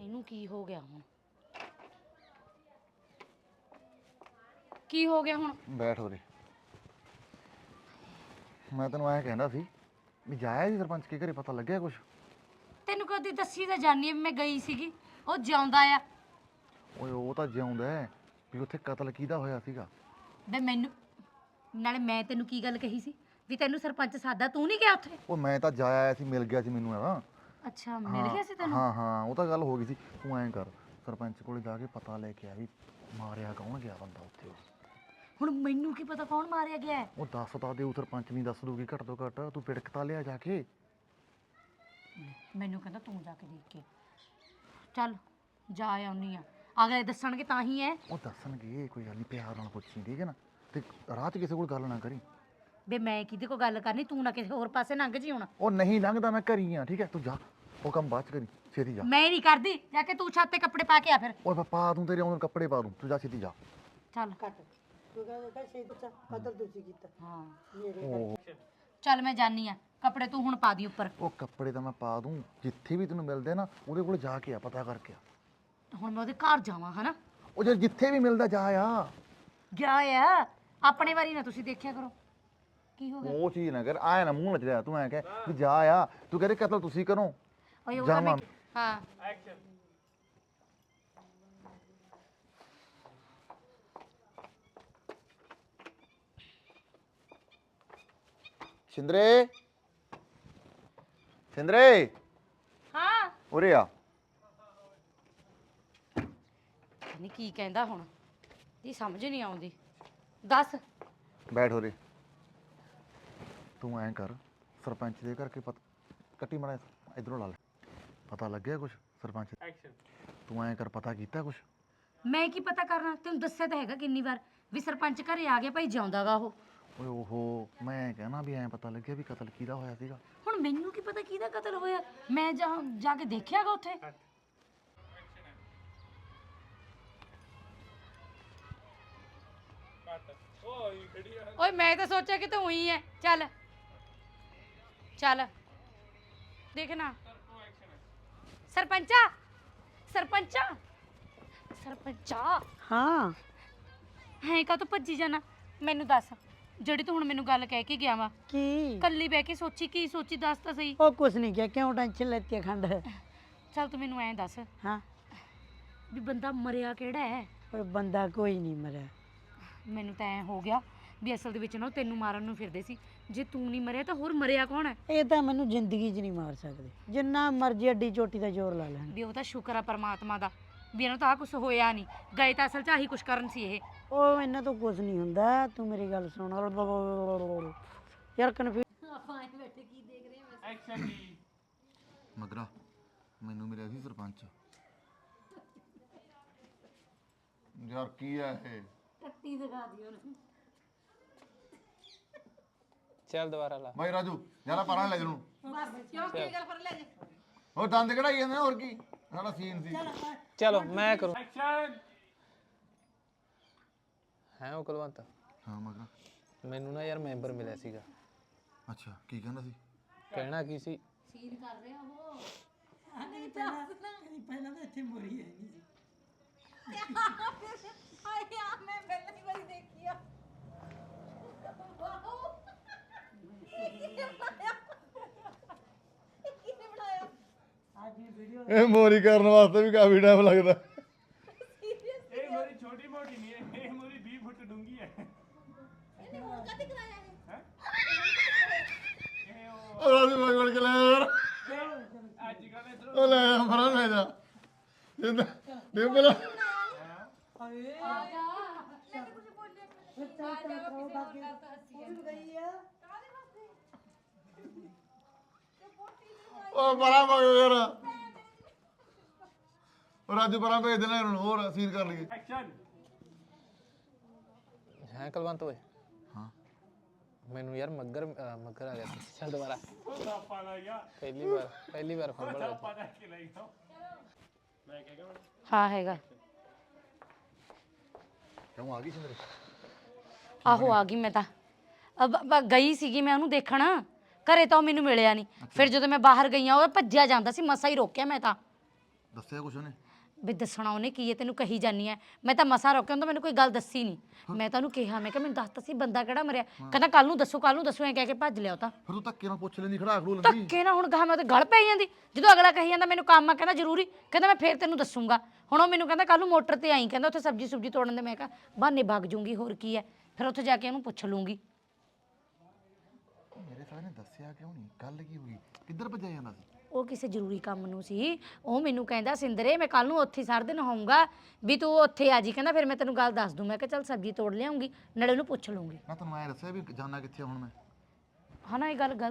H: ਇਹਨੂੰ ਕੀ ਹੋ ਗਿਆ ਹੁਣ? ਕੀ ਹੋ ਗਿਆ ਹੁਣ?
B: ਬੈਠ ਉਰੇ। ਮੈਂ ਤੈਨੂੰ ਐਂ ਕਹਿੰਦਾ ਸੀ ਵੀ ਜਾਇਆ ਜੀ ਸਰਪੰਚ ਕੇ ਘਰੇ ਪਤਾ ਲੱਗਿਆ ਕੁਛ?
H: ਤੈਨੂੰ ਕਦੀ ਦੱਸੀ ਤਾਂ ਜਾਨੀ ਵੀ ਮੈਂ ਗਈ ਸੀਗੀ। ਉਹ ਜਿਉਂਦਾ ਆ।
B: ਓਏ ਉਹ ਤਾਂ ਜਿਉਂਦਾ ਹੈ ਵੀ ਉੱਥੇ ਕਤਲ ਕਿਹਦਾ ਹੋਇਆ ਸੀਗਾ?
H: ਬੇ ਮੈਨੂੰ ਨਾਲੇ ਮੈਂ ਤੈਨੂੰ ਕੀ ਗੱਲ ਕਹੀ ਸੀ? ਵੀ ਤੈਨੂੰ ਸਰਪੰਚ ਸਾਦਾ ਤੂੰ ਨਹੀਂ ਗਿਆ ਉੱਥੇ?
B: ਉਹ ਮੈਂ ਤਾਂ ਜਾਇਆ ਆਇਆ ਸੀ ਮਿਲ ਗਿਆ ਸੀ ਮੈਨੂੰ ਆ
H: ਅੱਛਾ ਮਿਲ ਗਿਆ ਸੀ ਤੈਨੂੰ?
B: ਹਾਂ ਹਾਂ ਉਹ ਤਾਂ ਗੱਲ ਹੋ ਗਈ ਸੀ। ਤੂੰ ਐਂ ਕਰ ਸਰਪੰਚ ਕੋਲੇ ਜਾ ਕੇ ਪਤਾ ਲੈ ਕੇ ਆ ਵੀ ਮਾਰਿਆ ਕੌਣ ਗਿਆ ਬੰਦਾ ਉੱਥੇ ਉਹ।
H: ਹੁਣ ਮੈਨੂੰ ਕੀ ਪਤਾ ਕੌਣ ਮਾਰਿਆ ਗਿਆ ਹੈ?
B: ਉਹ ਦੱਸ ਤਾਂ ਦਿਓ ਸਰਪੰਚ ਨਹੀਂ ਦੱਸ ਦੂਗੀ ਘੱਟ ਤੋਂ ਘੱਟ ਤੂੰ ਪਿੜਕ ਤਾਂ ਲਿਆ ਜਾ ਕੇ।
H: ਮੈਨੂੰ ਕਹਿੰਦਾ ਤੂੰ ਜਾ ਕੇ ਦੇਖ ਕੇ। ਚੱਲ ਜਾ ਆਉਣੀ ਆ ਅਗਲੇ ਦੱਸਣਗੇ ਤਾਂ ਹੀ ਐ
B: ਉਹ ਦੱਸਣਗੇ ਕੋਈ ਗੱਲ ਨਹੀਂ ਪਿਆਰ ਨਾਲ ਪੁੱਛੀ ਠੀਕ ਹੈ ਨਾ? ਤੇ ਰਾਹ 'ਚ ਕਿਸੇ ਕੋਲ ਗੱਲ ਨਾ ਕਰੀ।
H: ਬੇ ਮੈਂ ਕਿਹਦੇ ਕੋ ਗੱਲ ਕਰਨੀ ਤੂੰ ਨਾ ਕਿਸੇ ਹੋਰ ਪਾਸੇ ਲੰਘ ਜੀ ਹੁਣ।
B: ਉਹ ਨਹੀਂ ਲੰਘਦਾ ਮੈਂ ਘਰੀ ਆ ਠੀਕ ਹੈ? ਤੂੰ ਜਾ ਉਹ ਕੰਮ ਬਾਅਦ ਚ ਕਰੀ ਛੇਤੀ ਜਾ।
H: ਮੈਂ ਨਹੀਂ ਕਰਦੀ ਜਾ ਕੇ ਤੂੰ ਛੱਤ ਤੇ ਕੱਪੜੇ ਪਾ ਕੇ ਆ ਫਿਰ।
B: ਓਏ ਪਾ ਦੂੰ ਤੇਰੇ ਆਉਣ ਕੱਪੜੇ ਪਾ ਦੂੰ ਤੂੰ ਜਾ ਛੇਤੀ ਜਾ।
H: ਚੱਲ।
A: ਕੱਟ। ਤੂੰ ਕਹਿੰਦਾ ਸ਼ਹੀਦ ਬੱਚਾ ਕਤਲ ਤੁਸੀਂ ਕੀਤਾ।
H: ਹਾਂ।
A: ਮੇਰੇ
H: ਚੱਲ ਮੈਂ ਜਾਨੀ ਆ ਕੱਪੜੇ ਤੂੰ ਹੁਣ ਪਾ ਦੀ ਉੱਪਰ।
B: ਉਹ ਕੱਪੜੇ ਤਾਂ ਮੈਂ ਪਾ ਦੂੰ ਜਿੱਥੇ ਵੀ ਤੈਨੂੰ ਮਿਲਦੇ ਨਾ ਉਹਦੇ ਕੋਲ ਜਾ ਕੇ ਆ ਪਤਾ ਕਰਕੇ ਆ।
H: ਹੁਣ ਮੈਂ ਉਹਦੇ ਘਰ ਜਾਵਾਂ ਹਨਾ?
B: ਉਹ ਜੇ ਜਿੱਥੇ ਵੀ ਮਿਲਦਾ ਜਾ ਆ।
H: ਗਿਆ ਆ। ਆਪਣੇ ਵਾਰੀ ਨਾ ਤੁਸੀਂ ਦੇਖਿਆ ਕਰੋ। ਕੀ ਹੋ ਗਿਆ?
B: ਉਹ ਚੀਜ਼ ਨਾ ਕਰ ਆਇਆ ਨਾ ਮੂੰਹ ਨਚ ਰਿਹਾ ਤੂੰ ਐ ਕਹਿ ਵੀ ਜਾ ਆ ਤੂੰ ਕਹਿੰਦੇ ਕਤਲ ਤੁਸੀਂ ਕਰੋ।
H: ਓਏ ਮੈਂ। ਹਾਂ।
B: ਸਿੰਦਰੇ ਸਿੰਦਰੇ
H: ਹਾਂ।
B: ਉਰੇ ਆ।
H: ਨਹੀਂ ਕੀ ਕਹਿੰਦਾ ਹੁਣ। ਇਹ ਸਮਝ ਨਹੀਂ ਆਉਂਦੀ। ਦੱਸ।
B: ਬੈਠ ਉਰੇ। ਤੂੰ ਐਂ ਕਰ ਸਰਪੰਚ ਦੇ ਕਰਕੇ ਪਤ ਕੱਟੀ ਮੜਾ ਇਧਰੋਂ ਲਾ ਲੈ। ਪਤਾ ਲੱਗਿਆ ਕੁਛ ਸਰਪੰਚ?
C: ਐਕਸ਼ਨ
B: ਤੂੰ ਐਂ ਕਰ ਪਤਾ ਕੀਤਾ ਕੁਛ?
H: ਮੈਂ ਕੀ ਪਤਾ ਕਰਨਾ? ਤੈਨੂੰ ਦੱਸਿਆ ਤਾਂ ਹੈਗਾ ਕਿੰਨੀ ਵਾਰ ਵੀ ਸਰਪੰਚ ਘਰੇ ਆ ਗਿਆ ਭਾਈ ਜਿਉਂਦਾਗਾ ਉਹ।
B: ਓਏ ਓਹੋ ਮੈਂ ਕਹਿਣਾ ਵੀ ਐਂ ਪਤਾ ਲੱਗਿਆ ਵੀ ਕਤਲ ਕਿਹਦਾ ਹੋਇਆ ਸੀਗਾ।
H: ਹੁਣ ਮੈਨੂੰ ਕੀ ਪਤਾ ਕਿਹਦਾ ਕਤਲ ਹੋਇਆ? ਮੈਂ ਜਾ ਜਾ ਕੇ ਦੇਖਿਆਗਾ ਉੱਥੇ।
C: ਓਏ
H: ਮੈਂ ਤਾਂ ਸੋਚਿਆ ਕਿ ਤੂੰ ਹੀ ਹੈ ਚੱਲ। ਚੱਲ। ਦੇਖਣਾ ਸਰਪੰਚਾ। ਸਰਪੰਚਾ। ਸਰਪੰਚਾ।
A: ਹਾਂ।
H: ਹੈ ਕਾ ਤੂੰ ਭੱਜੀ ਜਾਣਾ? ਮੈਨੂੰ ਦੱਸ। ਜਿਹੜੀ ਤੂੰ ਹੁਣ ਮੈਨੂੰ ਗੱਲ ਕਹਿ ਕੇ ਗਿਆ ਵਾ।
A: ਕੀ?
H: ਕੱਲੀ ਬਹਿ ਕੇ ਸੋਚੀ ਕੀ ਸੋਚੀ ਦੱਸ ਤਾਂ ਸਹੀ।
A: ਉਹ ਕੁਛ ਨਹੀਂ ਕਿਹਾ ਕਿਉਂ ਟੈਨਸ਼ਨ ਲੈਤੀ ਹੈ ਖੰਡ?
H: ਚੱਲ ਤੂੰ ਮੈਨੂੰ ਐਂ ਦੱਸ।
A: ਹਾਂ।
H: ਵੀ ਬੰਦਾ ਮਰਿਆ ਕਿਹੜਾ ਹੈ?
A: ਪਰ ਬੰਦਾ ਕੋਈ ਨਹੀਂ ਮਰਿਆ।
H: ਮੈਨੂੰ ਤਾਂ ਐ ਹੋ ਗਿਆ ਵੀ ਅਸਲ ਦੇ ਵਿੱਚ ਨਾ ਉਹ ਤੈਨੂੰ ਮਾਰਨ ਨੂੰ ਫਿਰਦੇ ਸੀ। ਜੇ ਤੂੰ ਨਹੀਂ ਮਰਿਆ ਤਾਂ ਹੋਰ ਮਰਿਆ ਕੌਣ ਹੈ?
A: ਇਹ ਤਾਂ ਮੈਨੂੰ ਜ਼ਿੰਦਗੀ 'ਚ ਨਹੀਂ ਮਾਰ ਸਕਦੇ। ਜਿੰਨਾ ਮਰਜ਼ੀ ਅੱਡੀ ਚੋਟੀ ਦਾ ਜ਼ੋਰ ਲਾ ਲੈਣ।
H: ਵੀ ਉਹ ਤਾਂ ਸ਼ੁਕਰ ਆ ਪਰਮਾਤਮਾ ਦਾ ਵੀ ਇਹਨਾਂ ਨੂੰ ਤਾਂ ਕੁਝ ਹੋਇਆ ਨਹੀਂ। ਗਏ ਤਾਂ ਅਸਲ 'ਚ ਆਹੀ ਕੁਝ ਕਰਨ ਸੀ ਇਹ।
A: ਉਹ ਇਹਨਾਂ ਤੋਂ ਕੁਝ ਨਹੀਂ ਹੁੰਦਾ। ਤੂੰ ਮੇਰੀ ਗੱਲ ਸੁਣ। ਯਾਰ ਕਨਫਿਊਜ਼
C: ਐਕਸ਼ਨ ਜੀ।
B: ਮਗਰਾ ਮੈਨੂੰ ਮਿਲਿਆ ਸੀ ਸਰਪੰਚ। ਯਾਰ ਕੀ ਆ ਇਹ?
I: ਚੱਲ ਦੁਬਾਰਾ ਲਾ।
B: ਬਾਈ ਰਾਜੂ ਜਰਾ ਪਰਾਂ ਲੈ ਜਨੂੰ। ਬਸ ਕਿਉਂ ਕੀ ਗੱਲ ਪਰ ਲੈ ਜੇ। ਉਹ ਦੰਦ ਕਢਾਈ ਜਾਂਦੇ ਨੇ, ਹੋਰ ਕੀ? ਸਾਡਾ ਸੀਨ ਸੀ।
I: ਚਲੋ ਮੈਂ ਕਰੂੰ। ਹੈ ਉਹ ਕੁਲਵੰਤ?
B: ਹਾਂ ਮਗਰਾ।
I: ਮੈਨੂੰ ਨਾ ਯਾਰ ਮੈਂਬਰ ਮਿਲਿਆ ਸੀਗਾ।
B: ਅੱਛਾ ਕੀ ਕਹਿੰਦਾ ਸੀ?
I: ਕਹਿਣਾ ਕੀ ਸੀ?
G: ਹਾਏ ਆ ਮੈਂ ਪਹਿਲੀ ਵਾਰੀ ਦੇਖੀ ਆ ਕਿਹਨੇ ਬਣਾਇਆ
B: ਇਹ ਮੋਰੀ ਕਰਨ ਵਾਸਤੇ ਵੀ ਕਾਫੀ ਟਾਈਮ ਲੱਗਦਾ।
C: ਇਹ ਮੇਰੀ ਛੋਟੀ ਮੋਟੀ ਨਹੀਂ ਹੈ ਇਹ ਮੇਰੀ 20 ਫੁੱਟ ਡੂੰਗੀ ਹੈ।
G: ਇਹਨੇ ਹੁਣ ਕਦ ਕਰਾਇਆ ਹੈ?
B: ਉਹ ਮਗੜ ਕੇ ਲੈ ਯਾਰ।
C: ਅੱਜ ਕੱਲ ਇਧਰ
B: ਉਹ ਲੈ ਜਾ ਫਰਾਂ ਲੈ ਜਾ। ਜਿੰਦਾ ਡਿੰਬਲ ਉਹ ਬੜਾ ਮਗੜ ਯਾਰ। ਰਾਜੂ ਪਰਾਂ ਭੇਜ ਦੇਣਾ ਇਹਨਾਂ ਨੂੰ ਹੋਰ ਸੀਨ ਕਰ ਲਈਏ।
C: ਐਕਸ਼ਨ
I: ਹੈ ਕੁਲਵੰਤ ਓਏ।
B: ਹਾਂ।
I: ਮੈਨੂੰ ਯਾਰ ਮੱਗਰ ਮੱਗਰ ਆ ਗਿਆ। ਚੱਲ ਦੁਬਾਰਾ। ਪਹਿਲੀ ਵਾਰ ਪਹਿਲੀ ਵਾਰ ਫੰਬਲ
C: ਕੇ ਗਿਆ ਮੈਂ ਕਹਿ ਗਿਆ
H: ਹਾਂ ਹੈਗਾ।
B: ਕਿਉਂ ਆ ਗਈ ਸਿੰਦਰੇ
H: ਆਹੋ ਆ ਗਈ ਮੈਂ ਤਾਂ। ਅਬ ਬ- ਗਈ ਸੀਗੀ ਮੈਂ ਉਹਨੂੰ ਦੇਖਣ। ਘਰੇ ਤਾਂ ਉਹ ਮੈਨੂੰ ਮਿਲਿਆ ਨਹੀਂ। ਫਿਰ ਜਦੋਂ ਮੈਂ ਬਾਹਰ ਗਈ ਆ ਉਹ ਭੱਜਿਆ ਜਾਂਦਾ ਸੀ ਮਸਾ ਹੀ ਰੋਕਿਆ ਮੈਂ ਤਾਂ।
B: ਦੱਸਿਆ ਕੁਛ ਉਹਨੇ?
H: ਵੀ ਦੱਸਣਾ ਉਹਨੇ ਕੀ ਹੈ ਤੈਨੂੰ ਕਹੀ ਜਾਨੀ ਐ ਮੈਂ ਤਾਂ ਮਸਾ ਰੋਕਿਆ ਹੁੰਦਾ ਮੈਨੂੰ ਕੋਈ ਗੱਲ ਦੱਸੀ ਨਹੀਂ ਮੈਂ ਤਾਂ ਉਹਨੂੰ ਕਿਹਾ ਮੈਂ ਕਿ ਮੈਨੂੰ ਦੱਸਤਾ ਸੀ ਬੰਦਾ ਕਿਹੜਾ ਮਰਿਆ। ਕਹਿੰਦਾ ਕੱਲ ਨੂੰ ਦੱਸੋ ਕੱਲ ਨੂੰ ਦੱਸੋ ਐ ਕਹਿ ਕੇ ਭੱਜ ਲਿਆ ਉਹ ਤਾਂ।
B: ਫਿਰ ਤੂੰ ਧੱਕੇ ਨਾਲ ਪੁੱਛ ਲੈਂਦੀ ਖੜਾ ਖੜੂ ਲੈਂਦੀ।
H: ਧੱਕੇ ਨਾ ਹੁਣ ਗਾਹ ਮੈਂ ਤੇ ਗਲ ਪੈ ਜਾਂਦੀ। ਜਦੋਂ ਅਗਲਾ ਕਹੀ ਜਾਂਦਾ ਮੈਨੂੰ ਕੰਮ ਆ ਕਹਿੰਦਾ ਜ਼ਰੂਰੀ। ਕਹਿੰਦਾ ਮੈਂ ਫੇਰ ਤੈਨੂੰ ਦੱਸੂਗਾ। ਹੁਣ ਉਹ ਮੈਨੂੰ ਕਹਿੰਦਾ ਕੱਲ ਨੂੰ ਮੋਟਰ ਤੇ ਆਈ ਕਹਿੰਦਾ ਉੱਥੇ ਸਬਜ਼ੀ ਸੁਬਜੀ ਤੋੜਨ ਦੇ। ਮੈਂ ਕਿਹਾ ਬਹਾਨੇ ਭੱਗ ਜੂੰਗੀ ਹੋਰ ਕੀ ਹੈ। ਫਿਰ ਉੱਥੇ ਜਾ ਕੇ ਉਹਨੂੰ ਪੁੱਛ ਲੂੰਗੀ।
B: ਮੇਰੇ ਸਾਲੇ ਨੇ ਦੱਸਿਆ ਕਿਉਂ ਨਹੀਂ ਗੱਲ ਕੀ ਹੋਈ ਕਿੱਧਰ ਭੱਜਿਆ ਜਾਂਦਾ ਸੀ?
H: ਉਹ ਕਿਸੇ ਜ਼ਰੂਰੀ ਕੰਮ ਨੂੰ ਸੀ। ਉਹ ਮੈਨੂੰ ਕਹਿੰਦਾ ਸਿੰਦਰੇ ਮੈਂ ਕੱਲ ਨੂੰ ਉੱਥੇ ਹੀ ਸਾਰਾ ਦਿਨ ਹੋਊਂਗਾ ਵੀ ਤੂੰ ਉੱਥੇ ਆ ਜੀ। ਕਹਿੰਦਾ ਫਿਰ ਮੈਂ ਤੈਨੂੰ ਗੱਲ ਦੱਸ ਦੂੰ। ਮੈਂ ਕਿਹਾ ਚੱਲ ਸਬਜ਼ੀ ਤੋੜ ਲਿਆਉਂਗੀ ਨਾਲੇ ਉਹਨੂੰ ਪੁੱਛ ਲੂੰਗੀ
B: ਮੈਂ ਤੈਨੂੰ ਐ ਦੱਸਿਆ ਵੀ ਜਾਣਾ ਕਿੱਥੇ ਹੁਣ ਮੈਂ?
H: ਹਨਾ ਇਹ ਗੱਲ ਗਲਤ